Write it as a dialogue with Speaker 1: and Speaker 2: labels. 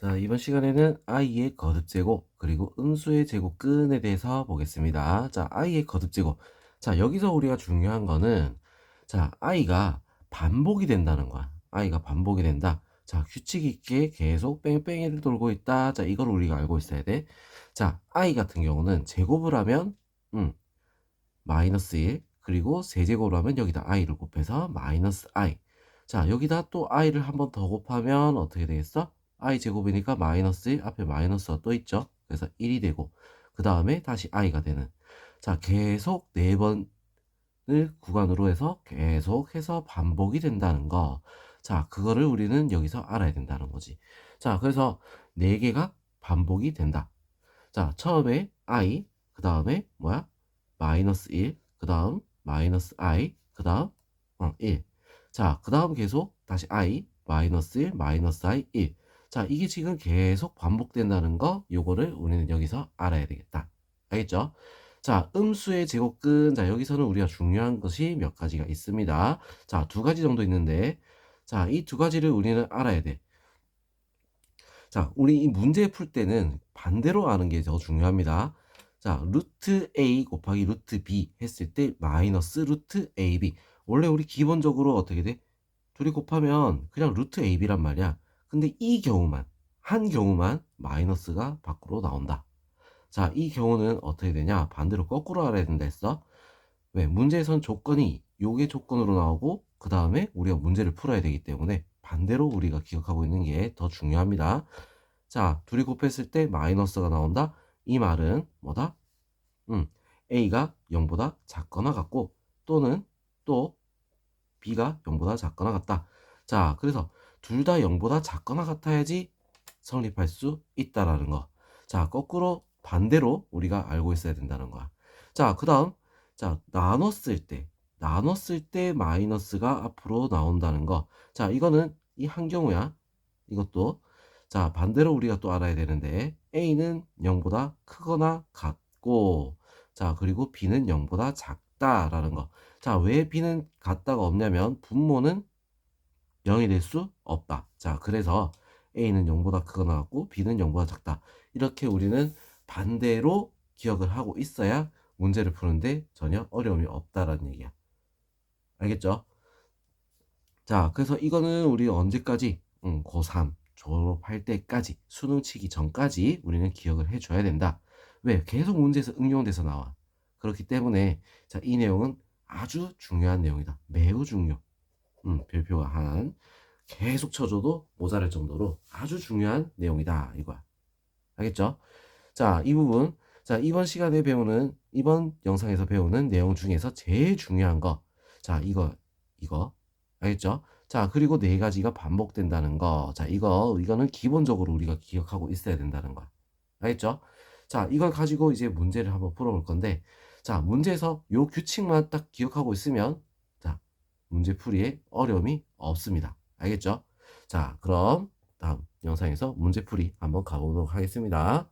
Speaker 1: 자, 이번 시간에는 i의 거듭 제곱 그리고 음수의 제곱근에 대해서 보겠습니다. 자, i의 거듭 제곱. 자, 여기서 우리가 중요한 거는 자, i가 반복이 된다는 거야. i가 반복이 된다. 자, 규칙 있게 계속 뺑뺑이를 돌고 있다. 자, 이걸 우리가 알고 있어야 돼. 자, i 같은 경우는 제곱을 하면 음, 마이너스 1 그리고 세제곱을 하면 여기다 i를 곱해서 마이너스 i. 자, 여기다 또 i를 한 번 더 곱하면 어떻게 되겠어? I 제곱이니까 마이너스 1 앞에 마이너스가 또 있죠. 그래서 1이 되고 그 다음에 다시 i가 되는 자 계속 네 번을 구간으로 해서 계속 해서 반복이 된다는 거. 자 그거를 우리는 여기서 알아야 된다는 거지. 자 그래서 네 개가 반복이 된다. 자 처음에 i 그 다음에 뭐야 마이너스 1 그 다음 마이너스 i 그 다음 어, 1. 자, 그 다음 계속 다시 i 마이너스 1 마이너스 i 1. 자, 이게 지금 계속 반복된다는 거, 요거를 우리는 여기서 알아야 되겠다. 알겠죠? 자, 음수의 제곱근. 자, 여기서는 우리가 중요한 것이 몇 가지가 있습니다. 자, 두 가지 정도 있는데, 자, 이 두 가지를 우리는 알아야 돼. 자, 우리 이 문제 풀 때는 반대로 아는 게 더 중요합니다. 자, 루트 a 곱하기 루트 b 했을 때 마이너스 루트 ab. 원래 우리 기본적으로 어떻게 돼? 둘이 곱하면 그냥 루트 ab란 말이야. 근데 이 경우만 한 경우만 마이너스가 밖으로 나온다. 자, 이 경우는 어떻게 되냐? 반대로 거꾸로 알아야 된다 했어. 왜? 문제에선 조건이 요게 조건으로 나오고 그 다음에 우리가 문제를 풀어야 되기 때문에 반대로 우리가 기억하고 있는 게 더 중요합니다. 자, 둘이 곱했을 때 마이너스가 나온다. 이 말은 뭐다? 음, a가 0보다 작거나 같고 또는 또 b가 0보다 작거나 같다. 자, 그래서 둘 다 0보다 작거나 같아야지 성립할 수 있다라는 거. 자, 거꾸로 반대로 우리가 알고 있어야 된다는 거야. 자, 그 다음, 자, 나눴을 때, 나눴을 때 마이너스가 앞으로 나온다는 거. 자, 이거는 이 한 경우야. 이것도. 자, 반대로 우리가 또 알아야 되는데, A는 0보다 크거나 같고, 자, 그리고 B는 0보다 작다라는 거. 자, 왜 B는 같다가 없냐면, 분모는 0이 될 수 없다. 자, 그래서 A는 0보다 크거나 같고 B는 0보다 작다. 이렇게 우리는 반대로 기억을 하고 있어야 문제를 푸는데 전혀 어려움이 없다라는 얘기야. 알겠죠? 자, 그래서 이거는 우리 언제까지? 음, 고3 졸업할 때까지 수능 치기 전까지 우리는 기억을 해줘야 된다. 왜? 계속 문제에서 응용돼서 나와. 그렇기 때문에 자, 이 내용은 아주 중요한 내용이다. 매우 중요. 음, 별표가 한 계속 쳐줘도 모자랄 정도로 아주 중요한 내용이다 이거야. 알겠죠? 자, 이 부분 자 이번 시간에 배우는 이번 영상에서 배우는 내용 중에서 제일 중요한 거. 자, 이거 이거 알겠죠? 자, 그리고 네 가지가 반복된다는 거. 자, 이거 이거는 기본적으로 우리가 기억하고 있어야 된다는 거야. 알겠죠? 자, 이걸 가지고 이제 문제를 한번 풀어볼 건데, 자, 문제에서 요 규칙만 딱 기억하고 있으면 문제 풀이에 어려움이 없습니다. 알겠죠? 자, 그럼 다음 영상에서 문제 풀이 한번 가보도록 하겠습니다.